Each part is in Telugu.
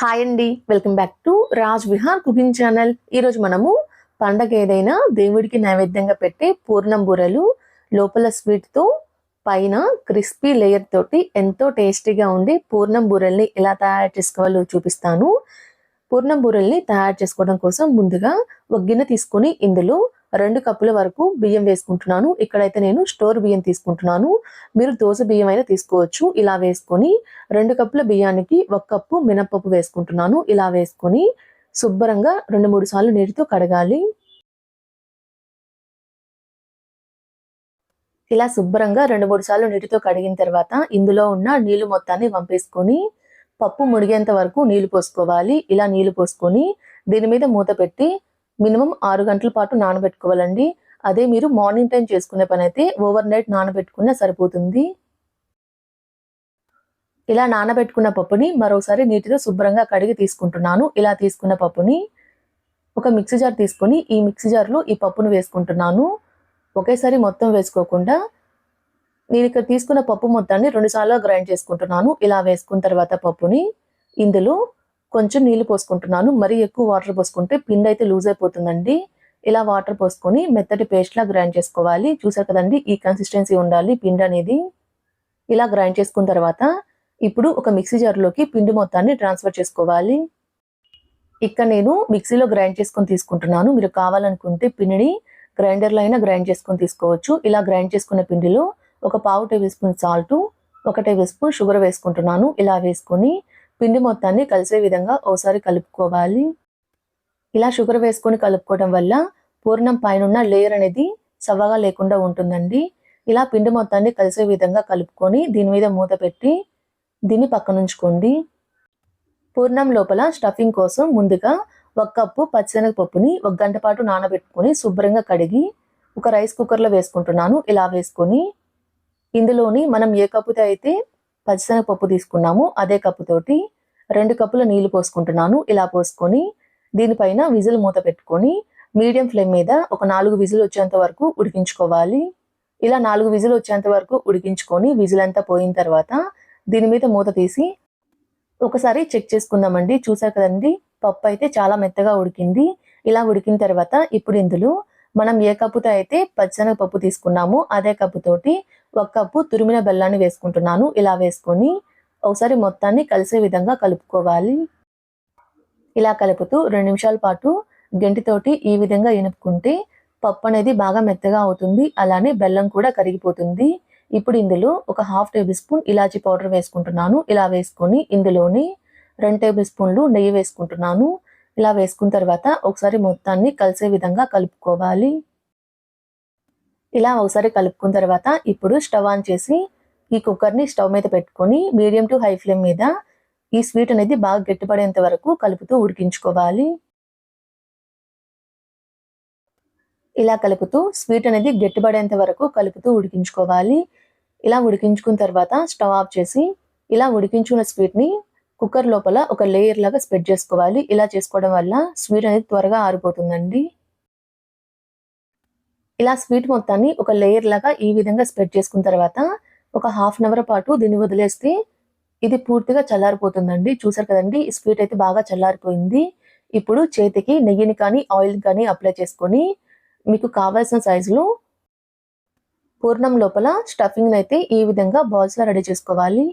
హాయ్ అండి. Welcome back to Raj Vihar cooking channel ఈరోజు మనము పండగ ఏదైనా దేవుడికి నైవేద్యంగా పెట్టే పూర్ణం బూరెలు లోపల స్వీట్తో పైన క్రిస్పీ లేయర్ తోటి ఎంతో టేస్టీగా ఉండి పూర్ణం బూరెల్ని ఎలా తయారు చేసుకోవాలో చూపిస్తాను. పూర్ణం బూరెల్ని తయారు చేసుకోవడం కోసం ముందుగా ఒక గిన్నె తీసుకొని ఇందులో రెండు కప్పుల వరకు బియ్యం వేసుకుంటున్నాను. ఇక్కడైతే నేను స్టోర్ బియ్యం తీసుకుంటున్నాను. మీరు దోశ బియ్యం అయినా తీసుకోవచ్చు. ఇలా వేసుకొని రెండు కప్పుల బియ్యానికి ఒక కప్పు మినప్పప్పు వేసుకుంటున్నాను. ఇలా వేసుకొని శుభ్రంగా రెండు మూడు సార్లు నీటితో కడగాలి. ఇలా శుభ్రంగా రెండు మూడు సార్లు నీటితో కడిగిన తర్వాత ఇందులో ఉన్న నీళ్ళు మొత్తాన్ని పంపేసుకొని పప్పు ముడిగేంత వరకు నీళ్ళు పోసుకోవాలి. ఇలా నీళ్ళు పోసుకొని దీని మీద మూత పెట్టి మినిమం ఆరు గంటల పాటు నానబెట్టుకోవాలండి. అదే మీరు మార్నింగ్ టైం చేసుకునే పని అయితే ఓవర్ నైట్ నానబెట్టుకున్నా సరిపోతుంది. ఇలా నానబెట్టుకున్న పప్పుని మరోసారి నీటితో శుభ్రంగా కడిగి తీసుకుంటున్నాను. ఇలా తీసుకున్న పప్పుని ఒక మిక్సీ జార్ తీసుకొని ఈ మిక్సీ జార్లో ఈ పప్పును వేసుకుంటున్నాను. ఒకేసారి మొత్తం వేసుకోకుండా నేను ఇక్కడ తీసుకున్న పప్పు మొత్తాన్ని రెండుసార్లు గ్రైండ్ చేసుకుంటున్నాను. ఇలా వేసుకున్న తర్వాత పప్పుని ఇందులో కొంచెం నీళ్ళు పోసుకుంటున్నాను. మరీ ఎక్కువ వాటర్ పోసుకుంటే పిండి అయితే లూజ్ అయిపోతుందండి. ఇలా వాటర్ పోసుకొని మెత్తటి పేస్ట్లా గ్రైండ్ చేసుకోవాలి. చూసారు కదండి ఈ కన్సిస్టెన్సీ ఉండాలి పిండి అనేది. ఇలా గ్రైండ్ చేసుకున్న తర్వాత ఇప్పుడు ఒక మిక్సీ జార్లోకి పిండి మొత్తాన్ని ట్రాన్స్ఫర్ చేసుకోవాలి. ఇక్కడ నేను మిక్సీలో గ్రైండ్ చేసుకొని తీసుకుంటున్నాను. మీరు కావాలనుకుంటే పిండిని గ్రైండర్లో అయినా గ్రైండ్ చేసుకొని తీసుకోవచ్చు. ఇలా గ్రైండ్ చేసుకున్న పిండిలో ఒక పావు టేబుల్ స్పూన్ సాల్ట్ ఒక టేబుల్ స్పూన్ షుగర్ వేసుకుంటున్నాను. ఇలా వేసుకొని పిండి మొత్తాన్ని కలిసే విధంగా ఒకసారి కలుపుకోవాలి. ఇలా షుగర్ వేసుకొని కలుపుకోవడం వల్ల పూర్ణం పైన లేయర్ అనేది సవ్వగా లేకుండా ఉంటుందండి. ఇలా పిండి మొత్తాన్ని కలిసే విధంగా కలుపుకొని దీని మీద మూత పెట్టి దీన్ని పక్కనుంచుకోండి. పూర్ణం లోపల స్టఫింగ్ కోసం ముందుగా ఒక కప్పు పచ్చిశనగపప్పుని ఒక గంట పాటు నానబెట్టుకొని శుభ్రంగా కడిగి ఒక రైస్ కుక్కర్లో వేసుకుంటున్నాను. ఇలా వేసుకొని ఇందులోని మనం ఏ కప్పుతో అయితే పచ్చిశనగపప్పు తీసుకున్నాము. అదే కప్పుతోటి రెండు కప్పుల నీళ్ళు పోసుకుంటున్నాను. ఇలా పోసుకొని దీనిపైన విజిల్ మూత పెట్టుకొని మీడియం ఫ్లేమ్ మీద ఒక నాలుగు విజిల్ వచ్చేంత వరకు ఉడికించుకోవాలి. ఇలా నాలుగు విజిల్ వచ్చేంత వరకు ఉడికించుకొని విజిల్ అంతా పోయిన తర్వాత దీని మీద మూత తీసి ఒకసారి చెక్ చేసుకుందామండి. చూసారు కదండి పప్పు అయితే చాలా మెత్తగా ఉడికింది. ఇలా ఉడికిన తర్వాత ఇప్పుడు ఇందులో మనం ఏ కప్పుతో అయితే పచ్చనగ పప్పు తీసుకున్నామో అదే కప్పుతోటి ఒక కప్పు తురిమిన బెల్లాన్ని వేసుకుంటున్నాను. ఇలా వేసుకొని ఒకసారి మొత్తాన్ని కలిసే విధంగా కలుపుకోవాలి. ఇలా కలుపుతూ రెండు నిమిషాల పాటు గంటితోటి ఈ విధంగా ఇనుపుకుంటే పప్పు అనేది బాగా మెత్తగా అవుతుంది. అలానే బెల్లం కూడా కరిగిపోతుంది. ఇప్పుడు ఇందులో ఒక హాఫ్ టేబుల్ స్పూన్ ఇలాచీ పౌడర్ వేసుకుంటున్నాను. ఇలా వేసుకొని ఇందులోని రెండు టేబుల్ స్పూన్లు నెయ్యి వేసుకుంటున్నాను. ఇలా వేసుకున్న తర్వాత ఒకసారి మొత్తాన్ని కలిసే విధంగా కలుపుకోవాలి. ఇలా ఒకసారి కలుపుకున్న తర్వాత ఇప్పుడు స్టవ్ ఆన్ చేసి ఈ కుక్కర్ని స్టవ్ మీద పెట్టుకొని మీడియం టు హై ఫ్లేమ్ మీద ఈ స్వీట్ అనేది బాగా గట్టిపడేంత వరకు కలుపుతూ ఉడికించుకోవాలి. ఇలా కలుపుతూ స్వీట్ అనేది గట్టిపడేంత వరకు కలుపుతూ ఉడికించుకోవాలి. ఇలా ఉడికించుకున్న తర్వాత స్టవ్ ఆఫ్ చేసి ఇలా ఉడికించుకున్న స్వీట్ని కుక్కర్ లోపల ఒక లేయర్ లాగా స్ప్రెడ్ చేసుకోవాలి. ఇలా చేసుకోవడం వల్ల స్వీట్ అనేది త్వరగా ఆరిపోతుందండి. ఇలా స్వీట్ మొత్తాన్ని ఒక లేయర్ లాగా ఈ విధంగా స్ప్రెడ్ చేసుకున్న తర్వాత ఒక హాఫ్ అన్ అవర్ పాటు దీన్ని వదిలేస్తే ఇది పూర్తిగా చల్లారిపోతుందండి. చూసారు కదండి ఈ స్వీట్ అయితే బాగా చల్లారిపోయింది. ఇప్పుడు చేతికి నెయ్యిని కానీ ఆయిల్ కానీ అప్లై చేసుకొని మీకు కావాల్సిన సైజులో పూర్ణం లోపల స్టఫింగ్ అయితే ఈ విధంగా బాల్స్లో రెడీ చేసుకోవాలి.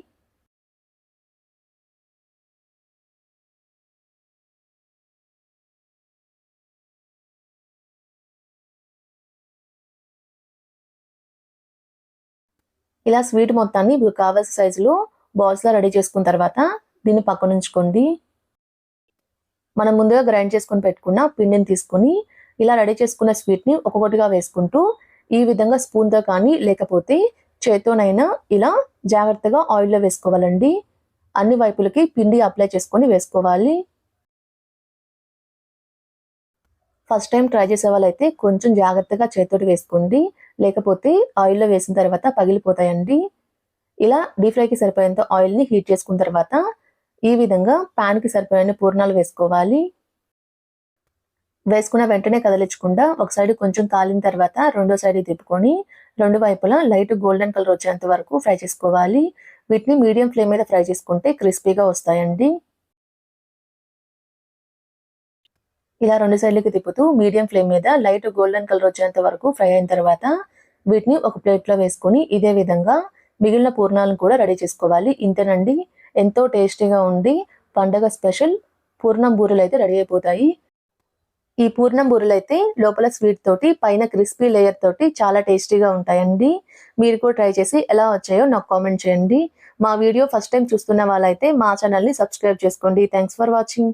ఇలా స్వీట్ మొత్తాన్ని మీకు కావాల్సిన సైజులో బాల్స్లా రెడీ చేసుకున్న తర్వాత దీన్ని పక్కన ఉంచుకోండి. మనం ముందుగా గ్రైండ్ చేసుకొని పెట్టుకున్న పిండిని తీసుకొని ఇలా రెడీ చేసుకున్న స్వీట్ని ఒక్కొక్కటిగా వేసుకుంటూ ఈ విధంగా స్పూన్తో కానీ లేకపోతే చేత్తోనైనా ఇలా జాగ్రత్తగా ఆయిల్లో వేసుకోవాలండి. అన్ని వైపులకి పిండి అప్లై చేసుకొని వేసుకోవాలి. ఫస్ట్ టైం ట్రై చేసే వాళ్ళైతే కొంచెం జాగ్రత్తగా చేతోటి వేసుకోండి. లేకపోతే ఆయిల్లో వేసిన తర్వాత పగిలిపోతాయండి. ఇలా డీప్ ఫ్రైకి సరిపోయేంత ఆయిల్ని హీట్ చేసుకున్న తర్వాత ఈ విధంగా ప్యాన్కి సరిపోయిన పూర్ణాలు వేసుకోవాలి. వేసుకున్న వెంటనే కదిలించకుండా ఒక సైడ్ కొంచెం కాలిన తర్వాత రెండో సైడ్ తిప్పుకొని రెండు వైపులా లైట్ గోల్డెన్ కలర్ వచ్చేంత వరకు ఫ్రై చేసుకోవాలి. వీటిని మీడియం ఫ్లేమ్ మీద ఫ్రై చేసుకుంటే క్రిస్పీగా వస్తాయండి. ఇలా రెండు సైడ్లకి తిప్పుతూ మీడియం ఫ్లేమ్ మీద లైట్ గోల్డెన్ కలర్ వచ్చేంత వరకు ఫ్రై అయిన తర్వాత వీటిని ఒక ప్లేట్లో వేసుకొని ఇదే విధంగా మిగిలిన పూర్ణాలను కూడా రెడీ చేసుకోవాలి. ఇంతేనండి. ఎంతో టేస్టీగా ఉండి పండగ స్పెషల్ పూర్ణం బూరెలు అయితే రెడీ అయిపోతాయి. ఈ పూర్ణం బూరెలు అయితే లోపల స్వీట్ తోటి పైన క్రిస్పీ లేయర్ తోటి చాలా టేస్టీగా ఉంటాయండి. మీరు కూడా ట్రై చేసి ఎలా వచ్చాయో నాకు కామెంట్ చేయండి. మా వీడియో ఫస్ట్ టైం చూస్తున్న వాళ్ళైతే మా ఛానల్ని సబ్స్క్రైబ్ చేసుకోండి. Thanks for watching.